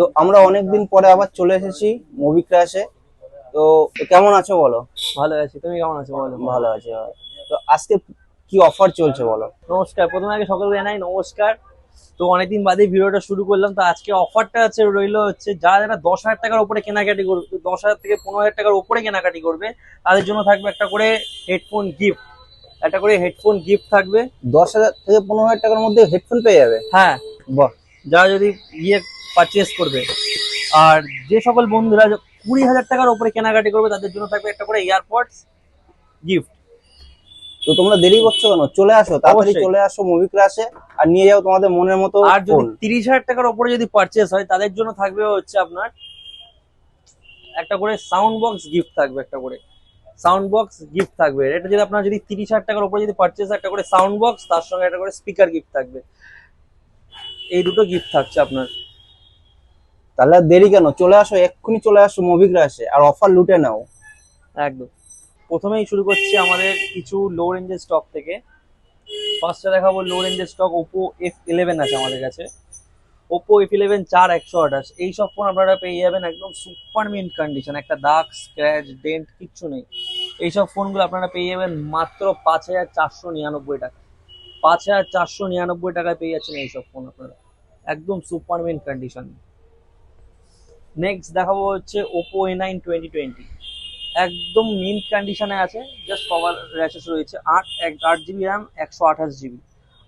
তো আমরা অনেকদিন পরে আবার চলে এসেছি মুভি ক্রাশে তো কেমন আছো বলো? ভালো আছি। তুমি কেমন আছো বলো? ভালো আছি তো আজকে কি অফার চলছে বলো? নমস্কার। প্রথমে আগে সকলকে জানাই নমস্কার। তো অনেকদিন বাদে ভিডিওটা শুরু করলাম। তো আজকে অফারটা আছে রইল হচ্ছে যারা যারা দশ হাজার টাকার উপরে কেনাকাটি করবে দশ হাজার থেকে পনেরো হাজার টাকার উপরে কেনাকাটি করবে তাদের জন্য থাকবে একটা করে হেডফোন গিফট একটা করে হেডফোন গিফট থাকবে। দশ হাজার থেকে পনেরো হাজার টাকার মধ্যে হেডফোন পেয়ে যাবে? হ্যাঁ। বাহ। যারা যদি ইয়ে পারচেস করবে। আর যে সকল বন্ধুরা কুড়ি হাজার টাকার উপরে কেনাকাটি করবে তাদের জন্য থাকবে একটা করে এয়ারপডস গিফট তো তোমরা দেরি করছ কেন? চলে আসো তাড়াতাড়ি। চলে আসো মুভি ক্লাসে আর নিয়ে যাও তোমাদের মনের মতো আর যদি তিরিশ হাজার টাকার উপরে যদি পারচেস হয় তাদের জন্য থাকবে হচ্ছে আপনার একটা করে সাউন্ড বক্স গিফট থাকবে একটা করে সাউন্ড বক্স গিফট থাকবে। এটা যদি আপনার যদি তিরিশ হাজার টাকার উপরে যদি পারচেস একটা করে সাউন্ড বক্স তার সঙ্গে একটা করে স্পিকার গিফট থাকবে। এই দুটো গিফট থাকছে আপনার। তাহলে দেরি কেন? চলে আসো, এক্ষুনি চলে আসো ক্লাসে আর অফার লুটে নাও। একদম। প্রথমেই শুরু করছি আমাদের কিছু লো রেঞ্জের স্টক থেকে। ফার্স্টে দেখাবো লো রেঞ্জের স্টক ওপো এফ ইলেভেন আছে আমাদের কাছে। ওপো এফ ইলেভেন চার একশো আঠাশ। এই সব ফোন আপনারা পেয়ে যাবেন একদম সুপার মিন্ট কন্ডিশন একটা দাগ স্ক্র্যাচ ডেন্ট কিচ্ছু নেই। এইসব ফোনগুলো আপনারা পেয়ে যাবেন মাত্র পাঁচ হাজার চারশো নিরানব্বই টাকা। পাঁচ হাজার চারশো নিরানব্বই টাকায় পেয়ে যাচ্ছেন এইসব ফোন আপনারা। একদম সুপার মিন্ট কন্ডিশন নেক্সট দেখাবো হচ্ছে Oppo A nine twenty twenty একদম মিন্ট কন্ডিশনে আছে জাস্ট কভার র্যাশেস রয়েছে। আট এক আট জিবি র্যাম একশো আঠাশ জিবি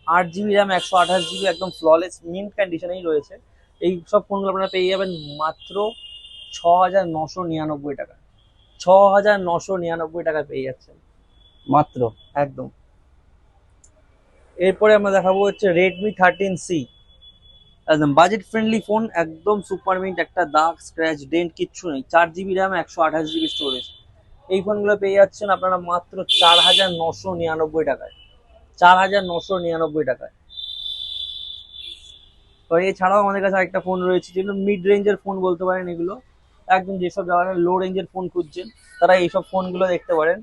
আট জিবি র্যাম একশো আঠাশ জিবি একদম ফ্ললেস মিন্ট কন্ডিশনেই রয়েছে। এই সব ফোনগুলো আপনারা পেয়ে যাবেন মাত্র ছ হাজার নশো নিরানব্বই টাকা। ছ হাজার নশো নিরানব্বই টাকা পেয়ে যাচ্ছেন। মাত্র? একদম। এরপরে আমরা দেখাবো হচ্ছে রেডমি থার্টিন সি একদম বাজেট ফ্রেন্ডলি ফোন একদম সুপার মিন্ট একটা দাগ স্ক্র্যাচ ডেন্ট কিচ্ছু নেই। চার জিবি র্যাম একশো আঠাশ জিবি স্টোরেজ এই ফোনগুলো পেয়ে যাচ্ছেন আপনারা মাত্র চার হাজার নশো নিরানব্বই টাকায়। চার হাজার নশো নিরানব্বই টাকায়। তো এছাড়াও আমাদের কাছে আরেকটা ফোন রয়েছে, যেগুলো মিড রেঞ্জের ফোন বলতে পারেন এগুলো। একদম যেসব যারা লো রেঞ্জের ফোন খুঁজছেন, তারা এইসব ফোনগুলো দেখতে পারেন।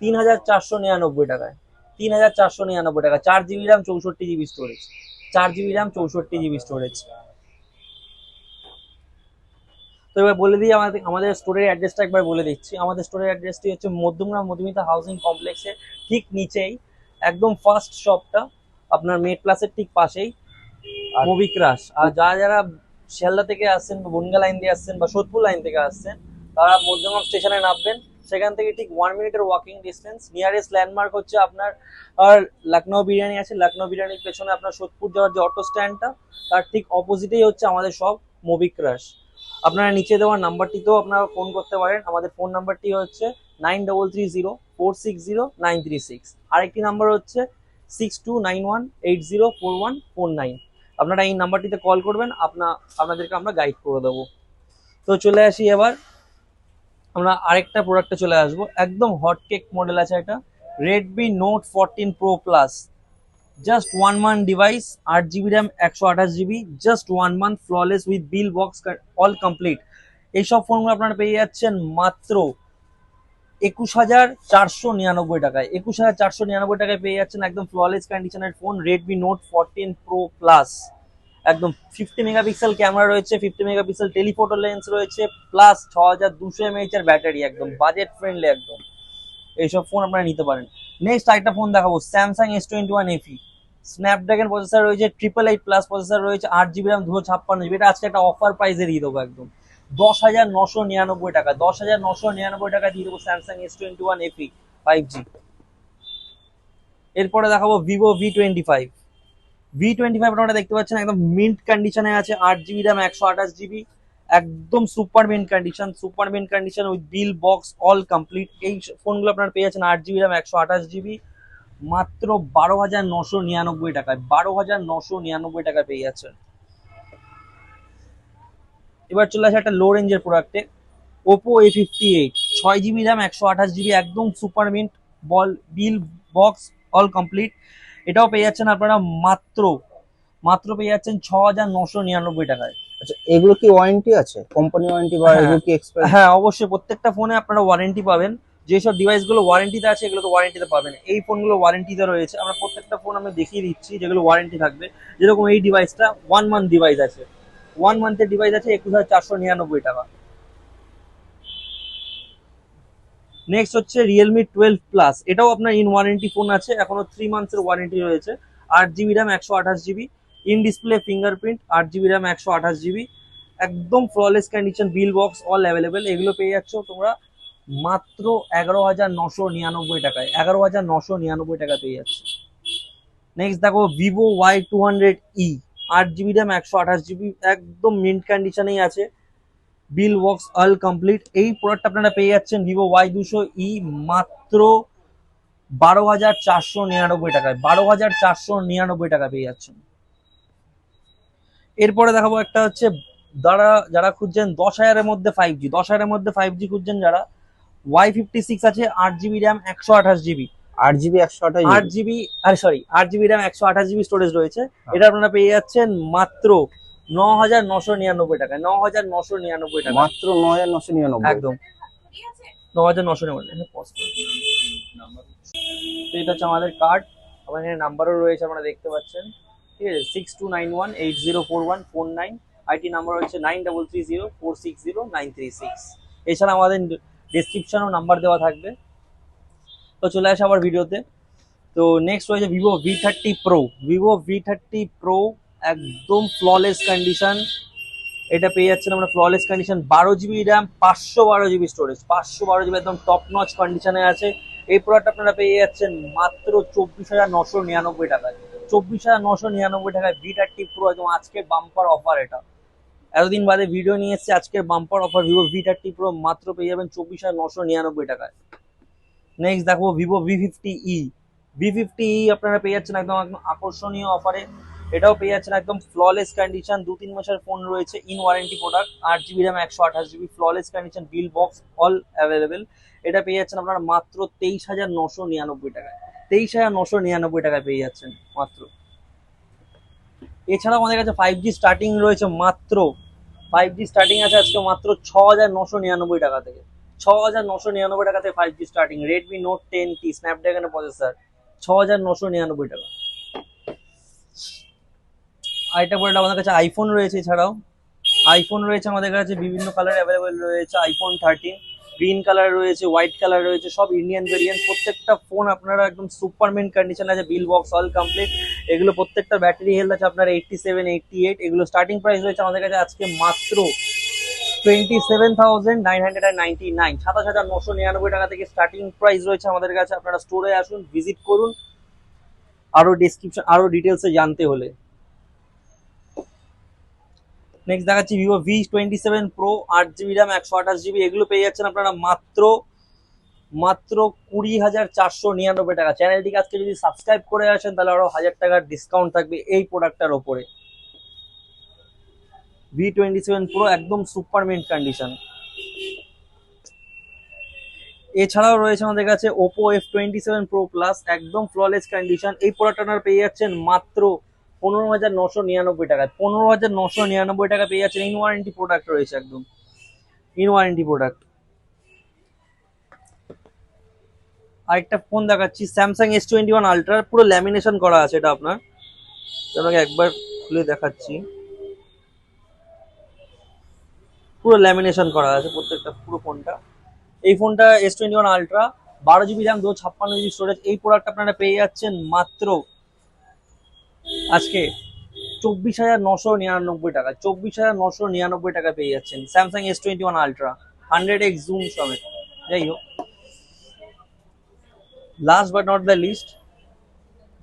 তিন হাজার চারশো নিরানব্বই টাকায়। তিন হাজার চারশো নিরানব্বই টাকা চার জিবি র্যাম চৌষট্টি জিবি স্টোরেজ চার জিবি র্যাম চৌষট্টি জিবি স্টোরেজ তো এবার বলে দিই আমাদের আমাদের স্টোরের অ্যাড্রেসটা একবার বলে দিচ্ছি। আমাদের স্টোরের অ্যাড্রেসটি হচ্ছে মধ্যমগ্রাম মধুমিতা হাউসিং কমপ্লেক্সের ঠিক নিচেই একদম ফার্স্ট শপটা আপনার মেট প্লাসের ঠিক পাশেই মুভি ক্রাশ আর যারা যারা শিয়ালদা থেকে আসছেন বা বনগা লাইন দিয়ে আসছেন বা সোদপুর লাইন থেকে আসছেন তারা মধ্যমগ্রাম স্টেশনে নামবেন। সেখান থেকে ঠিক ওয়ান মিনিটের ওয়াকিং ডিস্টেন্স নিয়ারেস্ট ল্যান্ডমার্ক হচ্ছে আপনার লখনৌ বিরিয়ানি আছে। লখনৌ বিরিয়ানির পেছনে আপনার সোদপুর যাওয়ার যে অটো স্ট্যান্ডটা তার ঠিক অপোজিটেই হচ্ছে আমাদের সব মুভি ক্রাশ আপনারা নিচে দেওয়ার নাম্বারটিতেও আপনারা ফোন করতে পারেন। আমাদের ফোন নাম্বারটি হচ্ছে nine double three zero four six zero nine three six আরেকটি নাম্বার হচ্ছে six two nine one eight zero four one four nine আপনারা এই নাম্বারটিতে কল করবেন, আপনা, আপনাদেরকে আমরা গাইড করে দেবো। তো চলে আসি এবার আমরা আরেকটা প্রোডাক্টে চলে আসব। একদম হট কেক মডেল আছে একটা Redmi Note fourteen Pro Plus just one month device আট জিবি র্যাম একশো আঠাশ GB just one month flawless with bill box all complete এইসব ফোনগুলো আপনারা পেয়ে যাচ্ছেন মাত্র একুশ হাজার চারশো নিরানব্বই টাকায়। একুশ হাজার চারশো নিরানব্বই টাকায় পেয়ে যাচ্ছেন একদম ফ্ললেস কন্ডিশনের phone Redmi Note fourteen Pro Plus একদম ফিফটি মেগাপিক্সেল ক্যামেরা রয়েছে ফিফটি মেগাপিক্সেল টেলিফোটো লেন্স রয়েছে প্লাস ছ হাজার দুশো এমএইচ এর ব্যাটারি একদম বাজেট ফ্রেন্ডলি একদম। এইসব ফোন আপনারা নিতে পারেন। নেক্সট আরেকটা ফোন দেখাবো Samsung S twenty one FE Snapdragon processor রয়েছে ট্রিপল এইট প্লাস প্রসেসর রয়েছে, আট জিবি র্যাম দুশো ছাপ্পান্ন জিবি এটা আজকে একটা অফার প্রাইসে দিয়ে দেবো একদম। দশ হাজার নশো নিরানব্বই টাকা, দশ হাজার নশো নিরানব্বই টাকা দিয়ে দেবো Samsung S twenty one FE five G এরপরে দেখাবো Vivo V twenty five V twenty five আপনারা দেখতে পাচ্ছেন, একদম মিন্ট কন্ডিশনে আছে, আট জিবি র্যাম একশো আঠাশ জিবি একদম super mint condition super mint condition with bill box all complete এই ফোনগুলো আপনারা পেয়ে যাচ্ছেন আট জিবি র্যাম একশো আঠাশ জিবি মাত্র বারো হাজার নশো নিরানব্বই টাকায়, বারো হাজার নশো নিরানব্বই টাকায় পেয়ে যাচ্ছেন। এবার চলে আসে একটা লো রেঞ্জের প্রোডাক্টে ওপো এ ফিফটি এইট ছয় জিবি র্যাম একশো আঠাশ জিবি একদম সুপার মিন্ট বল বিল বক্স অল কমপ্লিট এটাও পেয়ে যাচ্ছেন আপনারা মাত্র মাত্র পেয়ে যাচ্ছেন ছ হাজার নশো নিরানব্বই টাকায়। আচ্ছা এগুলো কি ওয়ারেন্টি আছে? কোম্পানি ওয়ারেন্টি বা হ্যাঁ। এগুলো কি এক্সপায়ার হ্যাঁ অবশ্যই প্রত্যেকটা ফোনে আপনারা ওয়ারেন্টি পাবেন। যেসব ডিভাইস ডিভাইসগুলো ওয়ারেন্টিতে আছে এগুলো তো ওয়ারেন্টিতে পাবেন। এই ফোন ফোনগুলো ওয়ারেন্টিতে রয়েছে। আমরা প্রত্যেকটা ফোন আমি দেখিয়ে দিচ্ছি যেগুলো ওয়ারেন্টি থাকবে। যেরকম এই ডিভাইসটা ওয়ান মান্থ ডিভাইস আছে। ওয়ান মান্থের ডিভাইস আছে একুশ হাজার চারশো নিরানব্বই টাকা। নেক্সট হচ্ছে রিয়েলমি টুয়েলভ প্লাস এটাও আপনার ইন ওয়ারেন্টি ফোন আছে, এখনও থ্রি মান্থসের ওয়ারেন্টি রয়েছে। আট জিবি র্যাম একশো আঠাশ জিবি ইন ডিসপ্লে ফিঙ্গারপ্রিন্ট আট জিবি র্যাম একশো আঠাশ জিবি একদম flawless condition bill box all available এগুলো পেয়ে যাচ্ছ তোমরা মাত্র এগারো হাজার নশো নিরানব্বই টাকায়। এগারো হাজার নশো নিরানব্বই টাকা পেয়ে যাচ্ছে। নেক্সট দেখো Vivo Y two hundred E আট জিবি র্যাম একশো আঠাশ জিবি একদম মিন্ট কন্ডিশনেই আছে। Bill works all complete. এই প্রোডাক্ট আপনারা পেয়ে যাচ্ছেন ভিভো ওয়াই দুশো ই মাত্র বারো হাজার চারশো নিরানব্বই টাকায়। বারো হাজার চারশো নিরানব্বই টাকা পেয়ে যাচ্ছেন। এরপরে দেখাবো একটা হচ্ছে যারা যারা খুঁজছেন দশ হাজারের মধ্যে ফাইভ জি দশ হাজারের মধ্যে ফাইভ জি খুঁজছেন যারা ওয়াই ফিফটি সিক্স আছে আট জিবি র্যাম একশো আঠাশ জিবি আট জিবি একশো আঠাশ আট জিবি আরে সরি আট জিবি র্যাম একশো আঠাশ জিবি স্টোরেজ রয়েছে। এটা আপনারা পেয়ে যাচ্ছেন মাত্র ন হাজার নশো নিরানব্বই টাকায় ন হাজার নশো নিরানব্বই টাকা মাত্র ন হাজার নশো নিরানব্বই। একদম। ন হাজার নশো নিরানব্বই। তো এটা হচ্ছে আমাদের কার্ড আমার এখানে নাম্বারও রয়েছে আপনারা দেখতে পাচ্ছেন। ঠিক আছে six two nine one eight zero four one four nine IT number হচ্ছে nine double three zero four six zero nine three six এছাড়া আমাদের ডিসক্রিপশনেও নাম্বার দেওয়া থাকবে। তো চলে আসে আবার ভিডিওতে তো। নেক্সট রয়েছে Vivo V thirty Pro Vivo V thirty Pro একদম ফ্ললেস কন্ডিশন এটা পেয়ে যাচ্ছেন আমরা ফ্ললেস কন্ডিশন বারো জিবি র্যাম পাঁচশো বারো জিবি স্টোরেজ পাঁচশো বারো জিবি একদম টপ নচ কন্ডিশনে আছে। এই প্রোডাক্ট আপনারা পেয়ে যাচ্ছেন মাত্র চব্বিশ হাজার নশো নিরানব্বই টাকায়। চব্বিশ হাজার নশো নিরানব্বই টাকায় ভি থার্টি প্রো একদম আজকে বাম্পার অফার এটা। এতদিন বাদে ভিডিও নিয়ে এসেছে আজকের bumper offer Vivo V thirty Pro মাত্র পেয়ে যাবেন চব্বিশ হাজার নশো নিরানব্বই টাকায়। নেক্সট দেখো Vivo V fifty E V fifty E আপনারা পেয়ে যাচ্ছেন একদম একদম আকর্ষণীয় অফারে এটাও পেয়ে যাচ্ছেন একদম ফ্ললেস কন্ডিশন দু তিন মাসের ফোন রয়েছে ইন ওয়ারেন্টি প্রোডাক্ট আট জিবি র্যাম একশো আঠাশ GB flawless condition bill box all available এটা পেয়ে যাচ্ছেন আপনার মাত্র তেইশ হাজার নশো নিরানব্বই টাকায়। তেইশ হাজার নশো নিরানব্বই টাকায় পেয়ে যাচ্ছেন মাত্র। এছাড়াও আমাদের কাছে ফাইভ জি স্টার্টিং রয়েছে মাত্র ফাইভ জি স্টার্টিং আছে আজকে মাত্র ছ হাজার নশো নিরানব্বই টাকা থেকে। ছ হাজার নশো নিরানব্বই টাকা থেকে five G starting Redmi Note ten T স্ন্যাপড্রাগনের processor ছ হাজার নশো নিরানব্বই টাকা। আরেকটা পরে আমাদের কাছে আইফোন রয়েছে এছাড়াও। আইফোন রয়েছে আমাদের কাছে, বিভিন্ন কালার অ্যাভেলেবেল রয়েছে আইফোন থার্টিন গ্রিন কালার রয়েছে হোয়াইট কালার রয়েছে, সব ইন্ডিয়ান ভেরিয়েন্ট প্রত্যেকটা ফোন আপনারা একদম সুপারমেন্ট কন্ডিশন আছে বিল বক্স অল কমপ্লিট এগুলো প্রত্যেকটা ব্যাটারি হেলথ আছে, আপনার এইটটি সেভেন এইটটি এইট এগুলো স্টার্টিং প্রাইস রয়েছে আমাদের কাছে আজকে মাত্র twenty seven thousand nine hundred and ninety nine সাতাশ হাজার নশো নিরানব্বই টাকা থেকে স্টার্টিং প্রাইস রয়েছে আমাদের কাছে। আপনারা স্টোরে আসুন ভিজিট করুন। আরও ডিসক্রিপশন আরও ডিটেলসে জানতে হলে। নেক্সট দেখাচ্ছি Vivo V twenty seven Pro আট জিবি র্যাম একশো আঠাশ জিবি এগুলো পেয়ে যাচ্ছেন আপনারা মাত্র মাত্র কুড়ি হাজার চারশো নিরানব্বই টাকা। চ্যানেলটিকে আজকে যদি সাবস্ক্রাইব করে আসেন, তাহলে আরও হাজার টাকার ডিসকাউন্ট থাকবে এই প্রোডাক্টটার ওপরে। ভি টোয়েন্টি সেভেন প্রো একদম সুপার মিন্ট কন্ডিশন এছাড়াও রয়েছে আমাদের কাছে Oppo F twenty seven Pro Plus একদম ফ্ললেস কন্ডিশন এই প্রোডাক্ট আপনারা পেয়ে যাচ্ছেন মাত্র পনেরো হাজার নশো নিরানব্বই টাকায়। পনেরো হাজার নশো নিরানব্বই টাকা পেয়ে যাচ্ছেন ইন ওয়ারেন্টি প্রোডাক্ট রয়েছে একদম। ইন ওয়ারেন্টি প্রোডাক্ট আরেকটা ফোন দেখাচ্ছি Samsung S twenty one Ultra পুরো ল্যামিনেশন করা আছে এটা আপনার। আপনাকে একবার খুলে দেখাচ্ছি। পুরো ল্যামিনেশন করা আছে প্রত্যেকটা, পুরো ফোনটা এই ফোনটা এস টোয়েন্টি ওয়ান আলট্রা বারো জিবি র্যাম দু ছাপ্পান্ন জিবি স্টোরেজ এই প্রোডাক্ট আপনারা পেয়ে যাচ্ছেন মাত্র আজকে চব্বিশ হাজার নশো নিরানব্বই টাকা চব্বিশ হাজার নশো নিরানব্বই টাকা পেয়ে যাচ্ছেন Samsung S twenty one Ultra hundred X zoom সমেত। যাই হোক। Last but not the least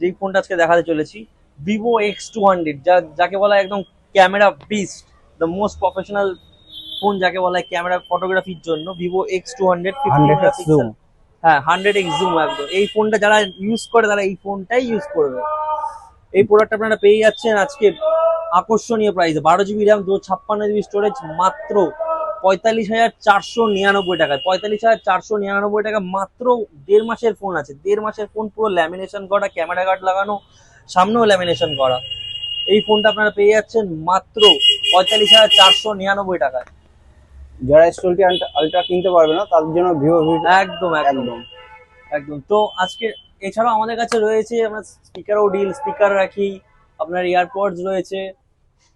যেই ফোনটা আজকে দেখাতে চলেছি ভিভো এক্স টু হান্ড্রেড যা যাকে বলা হয় একদম camera beast the most professional phone যাকে বলা হয় ক্যামেরা ফটোগ্রাফির জন্য ভিভো এক্স টু হান্ড্রেড হ্যাঁ হান্ড্রেড এক্স জুম একদম। এই ফোনটা যারা ইউজ করে তারা এই ফোনটাই ইউজ করবে। এই প্রোডাক্ট আপনারা পেয়ে যাচ্ছেন আজকে আকর্ষণীয় প্রাইসে বারো জিবি র্যাম দু ছাপ্পান্ন জিবি স্টোরেজ মাত্র পঁয়তাল্লিশ হাজার চারশো নিরানব্বই টাকায়। পঁয়তাল্লিশ হাজার চারশো নিরানব্বই টাকা মাত্র দেড় মাসের ফোন আছে। দেড় মাসের ফোন পুরো ল্যামিনেশন করা ক্যামেরা গার্ড লাগানো সামনেও ল্যামিনেশন করা। এই ফোনটা আপনারা পেয়ে যাচ্ছেন মাত্র পঁয়তাল্লিশ হাজার চারশো নিরানব্বই টাকায়। যারা এস টোয়েন্টি আলট্রা কিনতে পারবে না তাদের জন্য ভিভো একদম। একদম। একদম। তো আজকে এছাড়াও আমাদের কাছে রয়েছে আমরা স্পিকারও ডিল স্পিকার রাখি আপনার এয়ারপডস রয়েছে